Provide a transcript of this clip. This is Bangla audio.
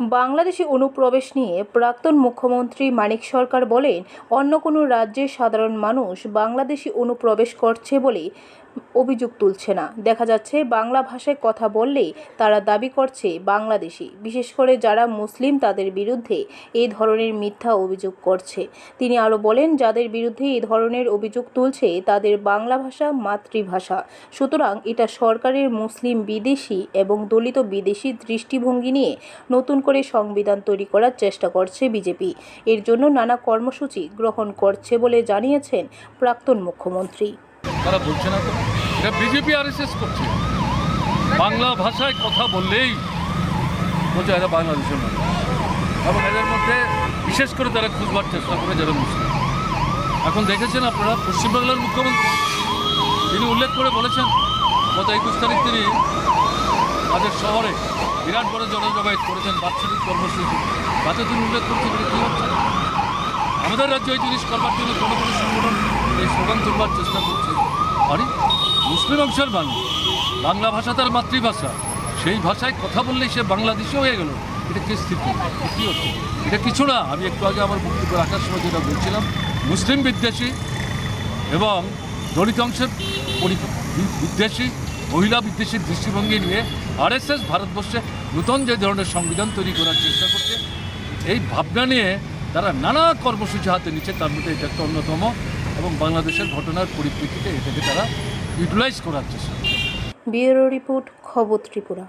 বাংলাদেশি অনুপ্রবেশ নিয়ে প্রাক্তন মুখ্যমন্ত্রী মানিক সরকার বলেন, অন্য কোনো রাজ্যের সাধারণ মানুষ বাংলাদেশি অনুপ্রবেশ করছে বলে অভিযোগ তুলছে না। দেখা যাচ্ছে, বাংলা ভাষায় কথা বললেই তারা দাবি করছে বাংলাদেশি। বিশেষ করে যারা মুসলিম, তাদের বিরুদ্ধে এই ধরনের মিথ্যা অভিযোগ করছে। তিনি আরও বলেন, যাদের বিরুদ্ধে এই ধরনের অভিযোগ তুলছে, তাদের বাংলা ভাষা মাতৃভাষা। সুতরাং এটা সরকারের মুসলিম বিদেশি এবং দলিত বিদেশি দৃষ্টিভঙ্গি নিয়ে নতুন করে সংবিধান তৈরি করার চেষ্টা করছে বিজেপি। এর জন্য নানা কর্মসূচি গ্রহণ করছে বলে জানিয়েছেন প্রাক্তন মুখ্যমন্ত্রী। তারা না বিজেপি আর করছে। বাংলা ভাষায় কথা বললেই বলছে এরা বাংলাদেশের মানুষ। এবং এদের মধ্যে বিশেষ করে তারা খুঁজবার চেষ্টা করে যারা মুসলিম। এখন দেখেছেন আপনারা পশ্চিমবাংলার মুখ্যমন্ত্রী, তিনি উল্লেখ করে বলেছেন, গত একুশ তারিখ তিনি তাদের শহরে বিরাট বড় জনজমায়েত করেছেন বাৎসরিক কর্মসূচি। তিনি উল্লেখ করছেন এটা কী হচ্ছে? আমাদের রাজ্যে এই জিনিস করবার জন্য কোনো কোনো সংগঠন এই স্লোগান তুলবার চেষ্টা করছে। আরে, মুসলিম অংশের মানুষ, বাংলা ভাষা তার মাতৃভাষা, সেই ভাষায় কথা বললেই সে বাংলাদেশে হয়ে গেল। এটা কে স্থিতি? কী হচ্ছে? এটা কিছু না। আমি একটু আগে আমার বক্তব্য রাখার সময় যেটা বলছিলাম, মুসলিম বিদ্বেষী এবং দলিত অংশের বিদ্বেষী মহিলা বিদ্বেষের দৃষ্টিভঙ্গি নিয়ে আরএসএস ভারতবর্ষে নতুন যে ধরনের সংবিধান তৈরি করার চেষ্টা করছে, এই ভাবনা নিয়ে তারা নানা কর্মসূচি হাতে নিচ্ছে তার মধ্যে এটা একটা অন্যতম এবং বাংলাদেশের ঘটনার পরিপ্রেক্ষিতে এটাকে তারা ইউটিলাইজ করার চেষ্টা করছে। ব্যুরো রিপোর্ট, খবর ত্রিপুরা